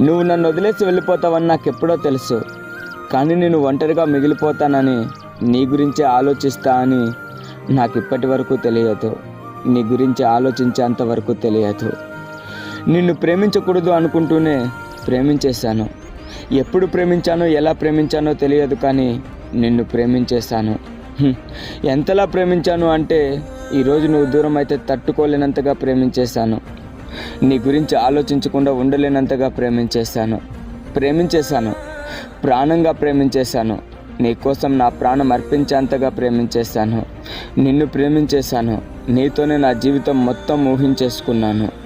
నువ్వు నన్ను వదిలేసి వెళ్ళిపోతావని నాకు ఎప్పుడో తెలుసు. కానీ నేను ఒంటరిగా మిగిలిపోతానని నీ గురించే ఆలోచిస్తా అని నాకు ఇప్పటి వరకు తెలియదు. నీ గురించి ఆలోచించేంత వరకు తెలియదు. నిన్ను ప్రేమించకూడదు అనుకుంటూనే ప్రేమించేశాను. ఎప్పుడు ప్రేమించానో ఎలా ప్రేమించానో తెలియదు కానీ నిన్ను ప్రేమించేశాను. ఎంతలా ప్రేమించాను అంటే ఈరోజు నువ్వు దూరం అయితే తట్టుకోలేనంతగా ప్రేమించేశాను. నీ గురించి ఆలోచించకుండా ఉండలేనంతగా ప్రేమించేశాను. ప్రేమించేశాను. ప్రాణంగా ప్రేమించేశాను. నీ కోసం నా ప్రాణం అర్పించేంతగా ప్రేమించేశాను. నిన్ను ప్రేమించేశాను. నీతోనే నా జీవితం మొత్తం ఊహించేసుకున్నాను.